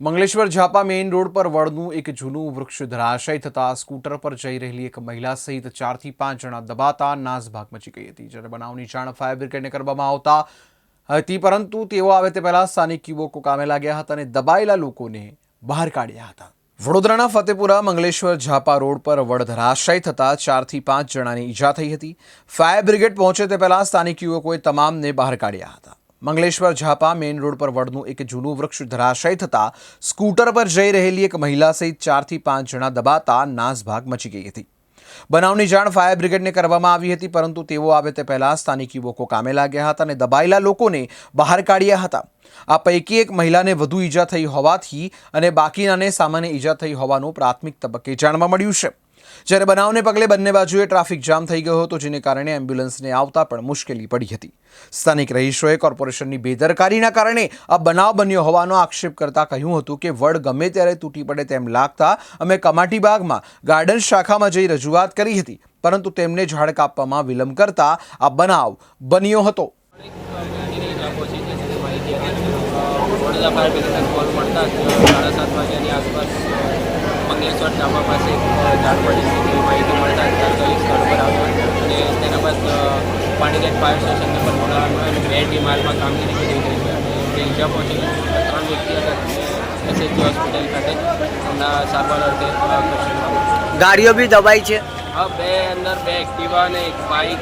Mangleshwar ઝાપા main road પર વડનું એક જૂનું વૃક્ષ ધરાશય થતાં સ્કૂટર પર જઈ રહેલી એક મહિલા સહિત ચારથી પાંચ જણા દબાતા નાસભાગ મચી ગઈ હતી. જ્યારે બનાવની જાણ ફાયર બ્રિગેડને કરવામાં આવતા હતી, પરંતુ તેઓ આવે તે પહેલાં સ્થાનિક યુવકો કામે લાગ્યા હતા અને દબાયેલા લોકોને બહાર કાઢ્યા હતા. વડોદરાના ફતેપુરા મંગલેશ્વર ઝાપા રોડ પર વડ ધરાશય થતા ચારથી પાંચ જણાની ઈજા થઈ હતી. ફાયર બ્રિગેડ પહોંચે તે પહેલા સ્થાનિક યુવકોએ તમામને બહાર કાઢ્યા હતા. મંગલેશ્વર ઝાપા મેઇન રોડ પર વડનું એક જૂનું વૃક્ષ ધરાશય થતાં સ્કૂટર પર જઈ રહેલી એક મહિલા સહિત ચારથી પાંચ જણા દબાતા નાસભાગ મચી ગઈ હતી. બનાવની જાણ ફાયર બ્રિગેડને કરવામાં આવી હતી, પરંતુ તેઓ આવે તે પહેલાં સ્થાનિક યુવકો કામે લાગ્યા હતા અને દબાયેલા લોકોને બહાર કાઢ્યા હતા. આ પૈકી એક મહિલાને વધુ ઈજા થઈ હોવાથી અને બાકીનાને સામાન્ય ઈજા થઈ હોવાનું પ્રાથમિક તબક્કે જાણવા મળ્યું છે. જ્યારે બનાવને પગલે બંને બાજુએ ટ્રાફિક જામ થઈ ગયો હતો, જેને કારણે એમ્બ્યુલન્સને આવતા પણ મુશ્કેલી પડી હતી. સ્થાનિક રહીશોએ કોર્પોરેશનની બેદરકારીના કારણે આ બનાવ બન્યો હોવાનો આક્ષેપ કરતા કહ્યું હતું કે, વડ ગમે ત્યારે તૂટી પડે તેમ લાગતા અમે કમાટી બાગમાં, ગાર્ડન શાખામાં જઈ રજૂઆત કરી હતી, પરંતુ તેમને ઝાડ કાપવામાં વિલંબ કરતા આ બનાવ બન્યો હતો. વડોદરા ફાયર બ્રિગેડને કોલ મળતા સાડા સાત વાગ્યાની આસપાસ મંગલેશ્વર ધાબા પાસે ઝાડ પડી છે માહિતી મળતા તાત્કાલિક સ્થળ પર આવ્યા અને તેના બાદ પાણીગેટ ફાયર સ્ટેશનને પણ બોલાવવામાં અને બે ટીમ હાલમાં કામગીરી કરી રહી છે. અને જે પહોંચી ત્રણ વ્યક્તિ હતા એસએચજી હોસ્પિટલ ખાતે એમના સારવાર અર્થે. ગાડીઓ બી દબાઈ છે? હા બે અંદર બે એક્ટિવા અને એક બાઇક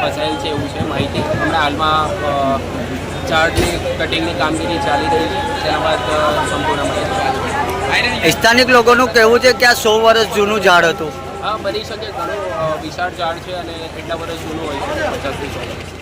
ફસાયેલ છે એવું છે માહિતી. હમણાં હાલમાં ચાર્જની કટિંગની કામગીરી ચાલી રહી છે. તેના બાદ સંપૂર્ણ માહિતી. સ્થાનિક લોકોનું કહેવું છે કે આ સો વર્ષ જૂનું ઝાડ હતું. હા, બની શકે ઘણું વિશાળ ઝાડ છે અને એટલા વર્ષ જૂનું હોય છે